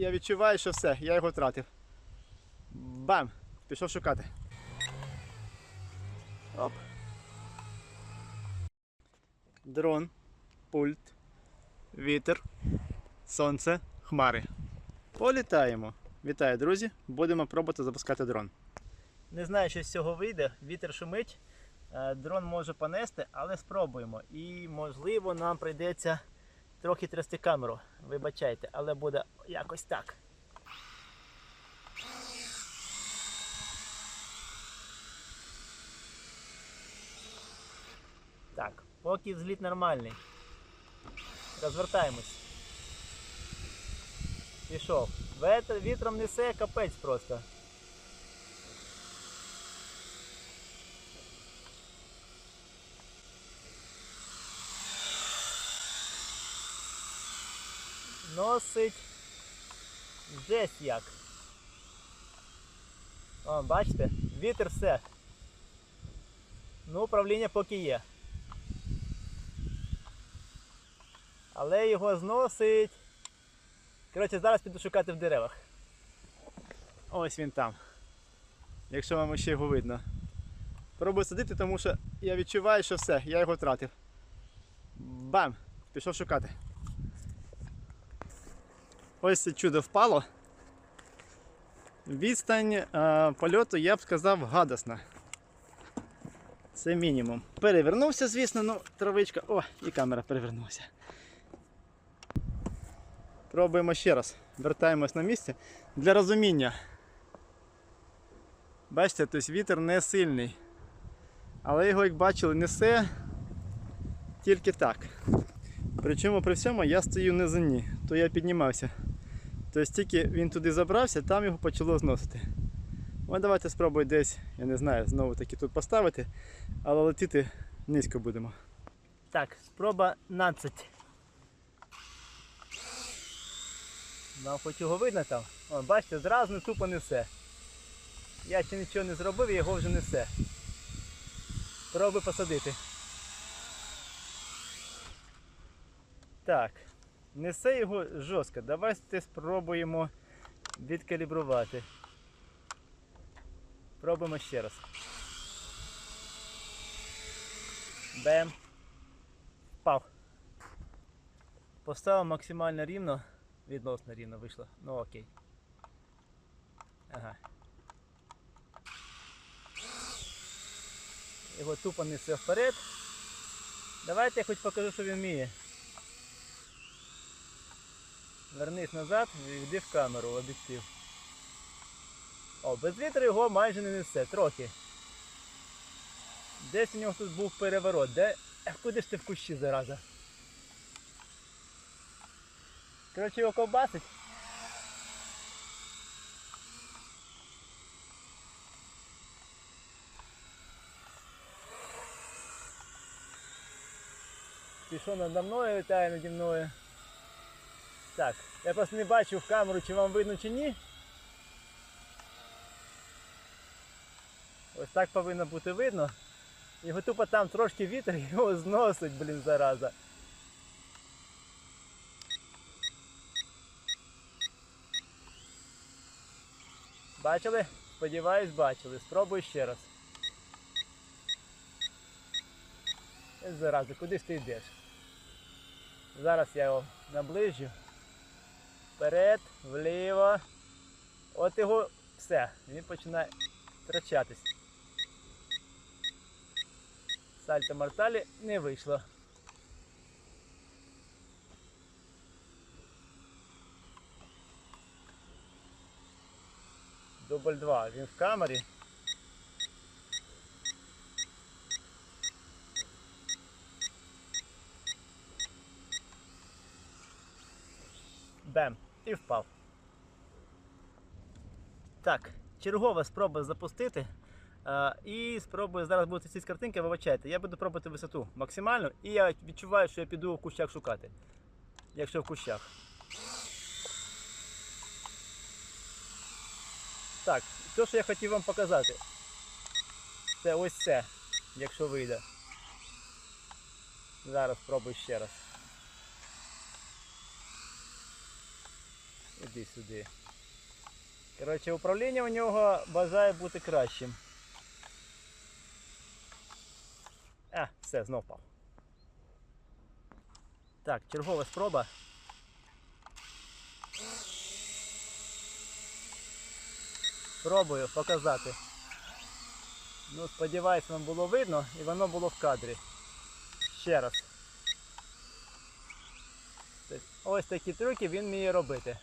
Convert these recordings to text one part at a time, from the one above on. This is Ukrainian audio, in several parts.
я відчуваю, що все, я його втратив. Бам! Пішов шукати. Оп. Дрон, пульт, вітер, сонце, хмари. Політаємо. Вітаю, друзі! Будемо пробувати запускати дрон. Не знаю, що з цього вийде. Вітер шумить. Е, Дрон може понести, але спробуємо. І можливо нам прийдеться трохи трясти камеру. Вибачайте, але буде якось так. Так, поки взліт нормальний. Розвертаємось. Пішов. Вітром несе капець просто. Носить жесть як. О, бачите, вітер все. Ну, управління поки є. Але його зносить. Коротше, зараз піду шукати в деревах. Ось він там. Якщо вам ще його видно. Пробую садити, тому що я відчуваю, що все, я його втратив. Бам! Пішов шукати. Ось це чудо впало. Відстань е, польоту, я б сказав, гадосна. Це мінімум. Перевернувся, звісно, ну травичка. О, і камера перевернулася. Пробуємо ще раз. Вертаємось на місце. Для розуміння. Бачите, тобто вітер не сильний. Але його, як бачили, несе тільки так. Причому при всьому я стою на зоні, то я піднімався. Тобто тільки він туди забрався, там його почало зносити. Ось давайте спробуємо десь, я не знаю, знову таки тут поставити, але летіти низько будемо. Так, спроба 12. Вам хоч його видно там? О, бачите, зразу тупо несе. Я ще нічого не зробив, його вже несе. Пробуй посадити. Так, несе його жорстко. Давайте спробуємо відкалібрувати. Пробуємо ще раз. Бем. Впав. Поставив максимально рівно. Відносно рівно вийшло. Ну окей. Ага. Його тупо несе вперед. Давайте я хоч покажу, що він вміє. Вернись назад і йди в камеру, в об'єктив. О, без вітру його майже не несе, трохи. Десь у нього тут був переворот. Де? Куди ж ти в кущі зараза? Коротше його ковбасить. Пішов надо мною, літає наді мною. Так, я просто не бачу в камеру, чи вам видно, чи ні. Ось так повинно бути видно. Його тупо там трошки вітер, його зносить, блін, зараза. Бачили? Сподіваюсь, бачили. Спробуй ще раз. Ось зараза, куди ж ти йдеш? Зараз я його наближу. Вперед, вліво. От його все, він починає втрачатись. Сальто морталі не вийшло. Дубль 2. Він в камері. Бем. І впав. Так, чергова спроба запустити. Е, і спробую зараз буде ці картинки, вибачайте. Я буду пробувати висоту максимальну і я відчуваю, що я піду в кущах шукати. Якщо в кущах. Так, те, що я хотів вам показати. Це ось це, якщо вийде. Зараз спробую ще раз. Іди сюди. Коротше, управління у нього бажає бути кращим. А, все, знов впав. Так, чергова спроба. Пробую показати. Ну, сподіваюсь, вам було видно і воно було в кадрі. Ще раз. Ось такі трюки він вміє робити.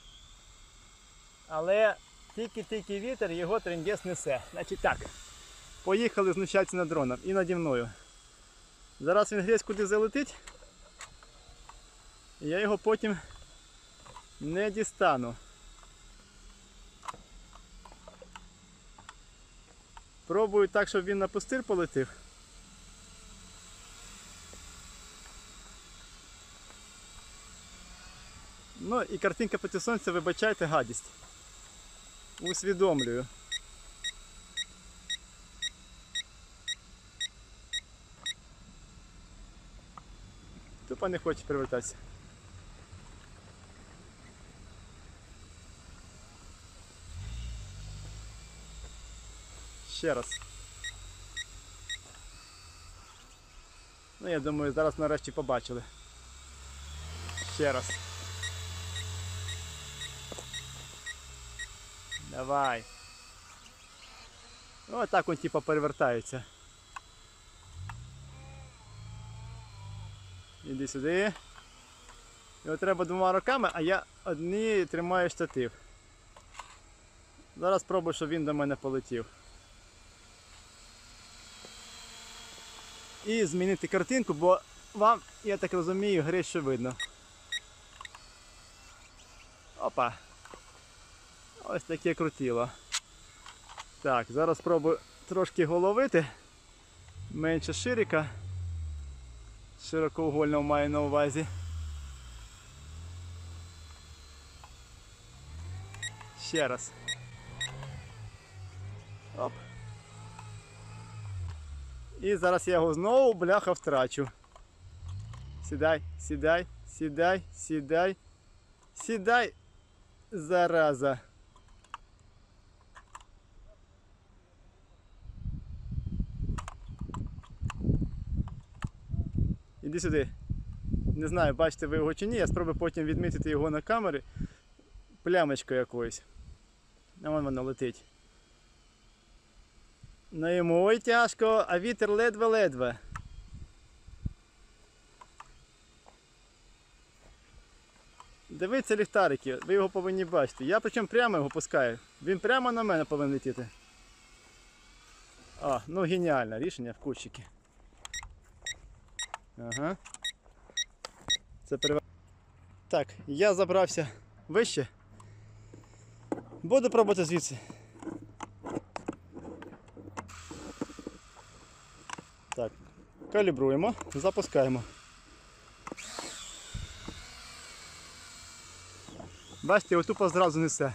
Але тільки-тільки вітер його трендець несе. Значить так. Поїхали знущатися над дроном і наді мною. Зараз він грязь куди залетить. Я його потім не дістану. Пробую так, щоб він на пустир полетів. Ну і картинка проти сонця, вибачайте, гадість. Усвідомлюю. Тупо не хоче привертатися. Ще раз. Ну, я думаю, зараз нарешті побачили. Ще раз. Давай. Ну, так он типа перевертається. Іди сюди. Його треба двома руками, а я одні тримаю штатив. Зараз спробую, щоб він до мене полетів. І змінити картинку, бо вам, я так розумію, грише видно. Опа. Ось таке крутіло. Так, зараз спробую трошки головити. Менше ширика. Широкоугольного маю на увазі. Ще раз. Оп. І зараз я його знову бляха втрачу. Сідай, сідай, сідай, сідай, сідай, зараза. Іди сюди. Не знаю, бачите ви його чи ні, я спробую потім відмітити його на камері плямочкою якоюсь. А вон воно летить. Ну йому ой тяжко, а вітер ледве-ледве. Дивіться ліхтарики, ви його повинні бачити. Я причому прямо його пускаю. Він прямо на мене повинен летіти. А, ну геніальне рішення в кущики. Ага. Це перев... Так, я забрався вище. Буду пробувати звідси. Так, калібруємо, запускаємо. Бачите, його тупо зразу несе.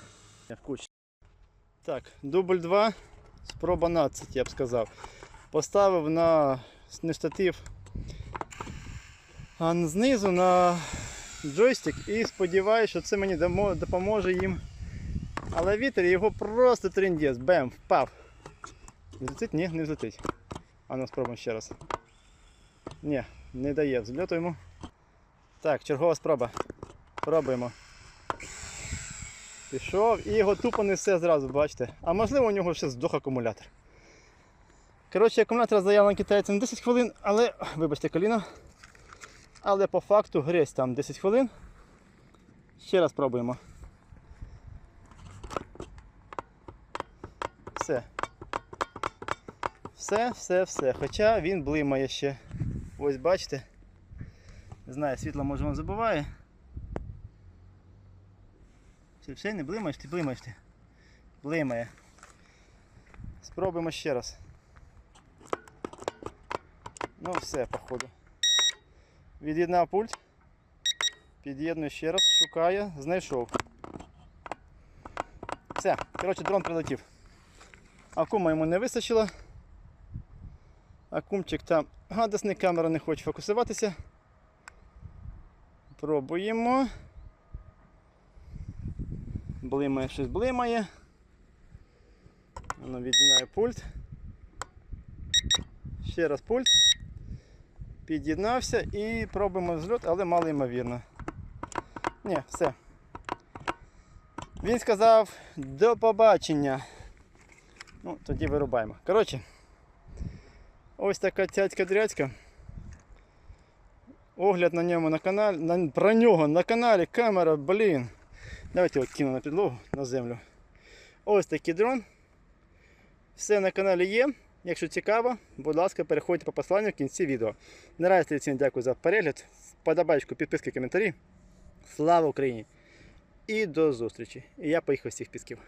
Так, дубль 2, спроба 12, я б сказав. Поставив на не штатив, знизу на джойстик і сподіваюся, що це мені допоможе їм. Але вітер його просто трендець. Бем, впав. Взлетить? Ні, не взлетить. А ну спробуємо ще раз. Ні, не дає взльоту йому. Так, чергова спроба. Пробуємо. Пішов і його тупо несе зразу, бачите. А можливо у нього ще здох акумулятор. Коротше, акумулятор заявлений китайцем 10 хвилин, але, вибачте коліно. Але по факту гресь там 10 хвилин. Ще раз пробуємо. Все. Все, все, все. Хоча він блимає ще. Ось бачите. Не знаю, світло може вам забуває. Все, все, не блимаєш ти, блимаєш ти. Блимає. Спробуємо ще раз. Ну все, походу. Від'єднав пульт. Під'єдную ще раз, шукає, знайшов. Все, коротше, дрон прилетів. Акума йому не вистачило. Акумчик там гадосний, камера не хоче фокусуватися. Пробуємо. Блимає, щось блимає. Воно від'єднає пульт. Ще раз пульт. Під'єднався і пробуємо взльот, але мало ймовірно. Ні, все. Він сказав до побачення. Ну, тоді вирубаємо. Коротше, ось така цяцька дряцька. Огляд на ньому на каналі. На, про нього на каналі камера, блін. Давайте його кину на підлогу на землю. Ось такий дрон. Все на каналі є. Якщо цікаво, будь ласка, переходьте по посиланню в кінці відео. Наразі традиційно дякую за перегляд. Вподобайку, підписки, коментарі. Слава Україні! І до зустрічі! І я поїхав цих пісків.